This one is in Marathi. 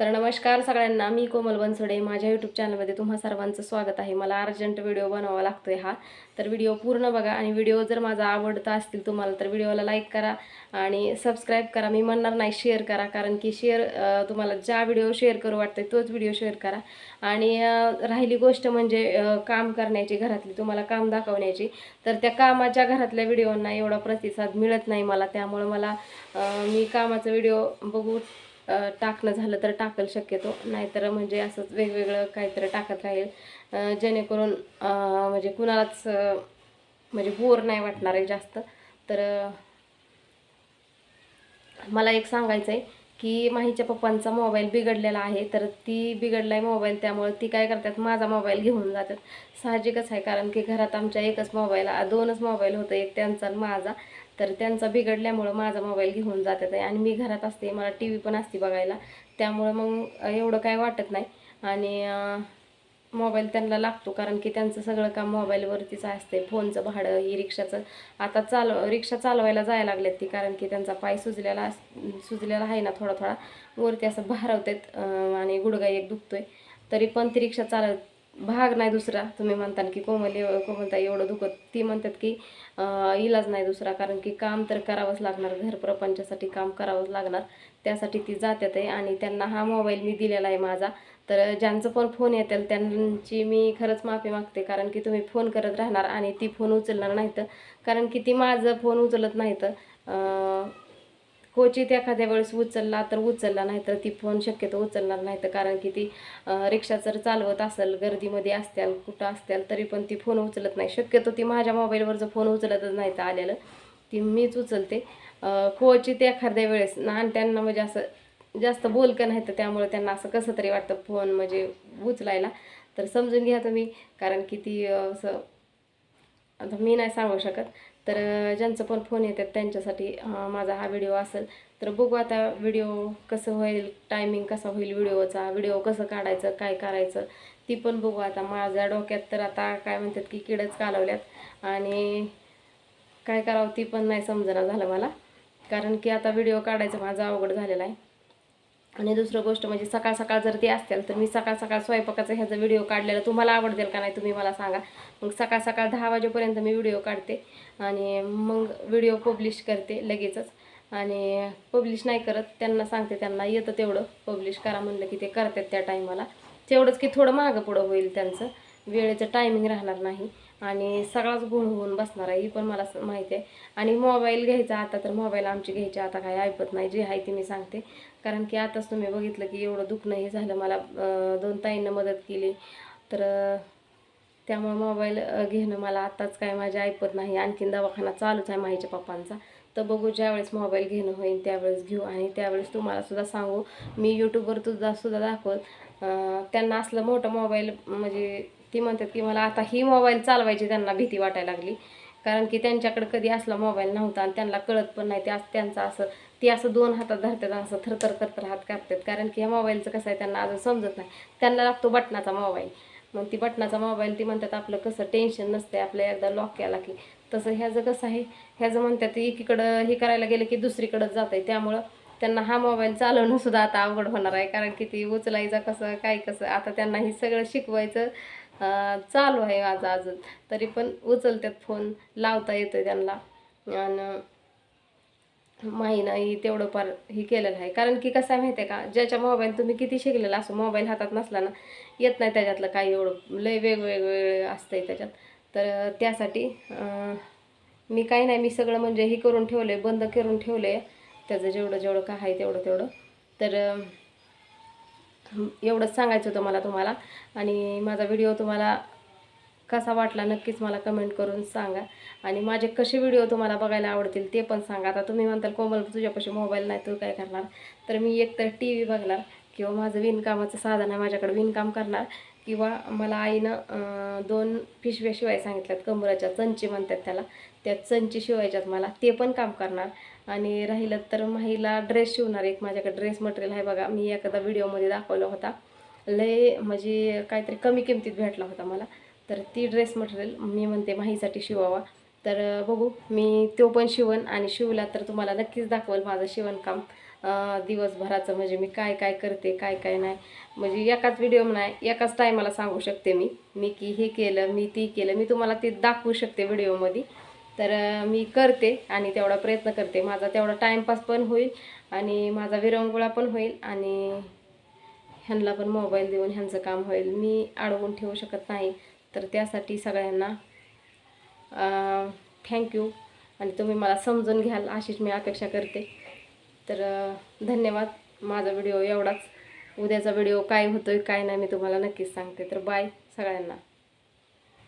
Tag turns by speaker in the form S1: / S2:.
S1: तर नमस्कार सगळ्यांना मी कोमल बनसोडे. माझ्या यूट्यूब चॅनलमध्ये तुम्हा सर्वांचं स्वागत आहे. मला अर्जंट व्हिडिओ बनवावा आहे हा. तर व्हिडिओ पूर्ण बघा आणि व्हिडिओ जर माझा आवडता असतील तुम्हाला तर व्हिडिओला लाईक करा आणि सबस्क्राईब करा. मी म्हणणार नाही शेअर करा कारण की शेअर तुम्हाला ज्या व्हिडिओ शेअर करू वाटते तोच व्हिडिओ शेअर करा. आणि राहिली गोष्ट म्हणजे काम करण्याची घरातली तुम्हाला काम दाखवण्याची. तर त्या कामाच्या घरातल्या व्हिडिओंना एवढा प्रतिसाद मिळत नाही मला. त्यामुळं मला मी कामाचा व्हिडिओ बघू टाकणं झालं तर टाकल शक्यतो. नाहीतर म्हणजे असंच वेगवेगळं काहीतरी टाकत राहील. जेणेकरून म्हणजे कुणालाच म्हणजे बोर नाही वाटणार आहे जास्त. तर मला एक सांगायचं आहे की माहीच्या पप्पांचा मोबाईल बिघडलेला आहे तर ती बिघडला आहे मोबाईल त्यामुळे ती काय करतात माझा मोबाईल घेऊन जातात. साहजिकच आहे कारण की घरात आमच्या एकच मोबाईल दोनच मोबाईल होतं एक त्यांचा आणि माझा. तर त्यांचा बिघडल्यामुळं माझा मोबाईल घेऊन जातात आहे. आणि मी घरात असते मला टी व्ही पण असते बघायला. त्यामुळं मग एवढं काय वाटत नाही. आणि मोबाईल त्यांना लागतो कारण की त्यांचं सगळं काम मोबाईलवरतीच असते फोनचं भाडं ही रिक्षाचं. आता चालव रिक्षा चालवायला जायला लागलेत ती कारण की त्यांचा पाय सुजलेला अस- सुजलेला आहे ना थोडा थोडा. वरती असं भारावतात आणि गुडघा एक दुखतोय. तरी पण ती रिक्षा चालव भाग नाही दुसरा. तुम्ही म्हणता की कोमल एव- कोमलता एवढं दुखत. ती म्हणतात की इलाज नाही दुसरा कारण की काम तर करावंच लागणार. घर प्रपंचासाठी काम करावंच लागणार. त्यासाठी ती जातात आहे आणि त्यांना हा मोबाईल मी दिलेला आहे माझा. तर ज्यांचं पण फोन येतील त्यांची मी खरंच माफी मागते. कारण की तुम्ही फोन करत राहणार आणि ती फोन उचलणार नाहीत. कारण की ती माझं फोन उचलत नाहीत. क्वचित एखाद्या वेळेस उचलला तर उचलला नाही तर ती फोन शक्यतो उचलणार नाही तर कारण की ती रिक्षा जर चालवत असेल गर्दीमध्ये असत्याल कुठं असत्याल तरी पण ती फोन उचलत नाही. शक्यतो ती माझ्या मोबाईलवरचं फोन उचलतच नाही तर आलेलं ती मीच उचलते. क्वचित एखाद्या वेळेस ना आणि त्यांना म्हणजे असं जास्त बोलकं नाही तर त्यामुळे त्यांना असं कसं तरी वाटतं फोन म्हणजे उचलायला. तर समजून घ्या तुम्ही कारण की ती असं आता मी नाही सांगू शकत तर ज्यांचं पण फोन येतात त्यांच्यासाठी माझा हा व्हिडिओ असेल तर बघू आता व्हिडिओ कसं होईल टायमिंग कसा होईल व्हिडिओचा व्हिडिओ कसं काढायचं काय करायचं ती पण बघू आता. माझ्या डोक्यात तर आता काय म्हणतात की किडच कालवल्यात आणि काय करावं ती पण नाही समजणं झालं मला कारण की आता व्हिडिओ काढायचं माझा अवघड झालेला आहे. आणि दुसरं गोष्ट म्हणजे सकाळ सकाळ जर ती असतील तर मी सकाळ सकाळ स्वयंपाकाचा ह्याचा व्हिडिओ काढलेला. तुम्हाला आवडतील का नाही तुम्ही मला सांगा. मग सकाळ सकाळ दहा वाजेपर्यंत मी व्हिडिओ काढते आणि मग व्हिडिओ पब्लिश करते लगेचच. आणि पब्लिश नाही करत त्यांना सांगते त्यांना येतं तेवढं. पब्लिश करा म्हणलं की ते करतात त्या टायमाला तेवढंच की थोडं मागं पुढं होईल त्यांचं. वेळेचं टायमिंग राहणार नाही. आणि सगळाच गुण होऊन बसणार आहे ही पण मला स- माहिती आहे. आणि मोबाईल घ्यायचा आता तर मोबाईल आमची घ्यायची आता काही ऐकत नाही जे आहे ते मी सांगते. कारण की आताच तुम्ही बघितलं की एवढं दुखणं हे झालं मला दोन ताईंना मदत केली. तर त्यामुळे मोबाईल घेणं मला आत्ताच काय माझ्या ऐकत नाही. आणखीन दवाखाना चालूच आहे माहीच्या पप्पांचा. तर बघू ज्यावेळेस मोबाईल घेणं होईल त्यावेळेस घेऊ. आणि त्यावेळेस तुम्हाला सुद्धा सांगू मी यूट्यूबवर तुझा सुद्धा दाखवत त्यांना असलं मोठं मोबाईल म्हणजे ती म्हणतात की मला आता ही मोबाईल चालवायची त्यांना भीती वाटायला लागली. कारण की त्यांच्याकडे कधी असला मोबाईल नव्हता आणि त्यांना कळत पण नाही ते असं त्यांचं असं ती असं दोन हातात धरतात असं थरथर करतर हात कापतात. कारण की ह्या मोबाईलचं कसं आहे त्यांना अजून समजत नाही. त्यांना लागतो बटनाचा मोबाईल मग ती बटनाचा मोबाईल ती म्हणतात आपलं कसं टेन्शन नसते आपलं एकदा लॉक केला की. तसं ह्याचं कसं आहे ह्याचं म्हणतात एकीकडं हे करायला गेलं की दुसरीकडंच जात आहे त्यामुळं त्यांना हा मोबाईल चालवणं सुद्धा आता अवघड होणार आहे. कारण की ती उचलायचं कसं काय कसं आता त्यांना हे सगळं शिकवायचं. चालू आहे आज अजून. तरी पण उचलतात फोन लावता येतो त्यांना. आणि माहीनं तेवढं फार हे केलेलं आहे. कारण की कसं आहे माहिती आहे का ज्याच्या मोबाईल तुम्ही किती शिकलेला असो मोबाईल हातात नसला ना येत नाही त्याच्यातलं काही एवढं. लय वेगवेगळे असतं आहे त्याच्यात. तर त्यासाठी मी काही नाही मी सगळं म्हणजे हे करून ठेवलं आहे बंद करून ठेवलं आहे त्याचं जेवढं जेवढं काय आहे तेवढं तेवढं. तर एवढंच सांगायचं होतं मला तुम्हाला. आणि माझा व्हिडिओ तुम्हाला कसा वाटला नक्कीच मला कमेंट करून सांगा. आणि माझे कसे व्हिडिओ तुम्हाला बघायला आवडतील ते पण सांगा. आता तुम्ही म्हणताल कोमल तुझ्यापाशी मोबाईल नाही तू काय करणार? तर मी एकतर टी व्ही बघणार किंवा माझं विणकामाचं साधन आहे माझ्याकडे विणकाम करणार किंवा मला आईनं दोन पिशव्या शिवाय सांगितल्यात कमराच्या चंची म्हणतात त्याला. त्या चंची शिवायच्यात मला ते पण काम करणार. आणि राहिलं तर महिला ड्रेस शिवणार. एक माझ्याकडे ड्रेस मटेरियल आहे बघा. मी एखादा व्हिडिओमध्ये दाखवला होता. लय म्हणजे काहीतरी कमी किमतीत भेटला होता मला. तर ती ड्रेस मटेरियल मी म्हणते माहीसाठी शिवावा. तर बघू मी तो पण शिवण आणि शिवला तर तुम्हाला नक्कीच दाखवल माझं शिवणकाम दिवसभराचं म्हणजे मी काय काय करते काय काय नाही. म्हणजे एकाच व्हिडिओ नाही एकाच टायमाला सांगू शकते मी. मी की हे केलं मी ती केलं मी तुम्हाला ते दाखवू शकते व्हिडिओमध्ये तर मी करते आणि तेवढा प्रयत्न करते. माझा तेवढा टाईमपास पण होईल आणि माझा विरंगुळा पण होईल आणि ह्यांना पण मोबाईल देऊन ह्यांचं काम होईल. मी अडवून ठेवू शकत नाही. तर त्यासाठी सगळ्यांना थँक्यू आणि तुम्ही मला समजून घ्याल अशीच मी अपेक्षा करते. तर धन्यवाद. माझा व्हिडिओ एवढाच. उद्याचा व्हिडिओ काय होतोय काय नाही मी तुम्हाला नक्कीच सांगते. तर बाय सगळ्यांना.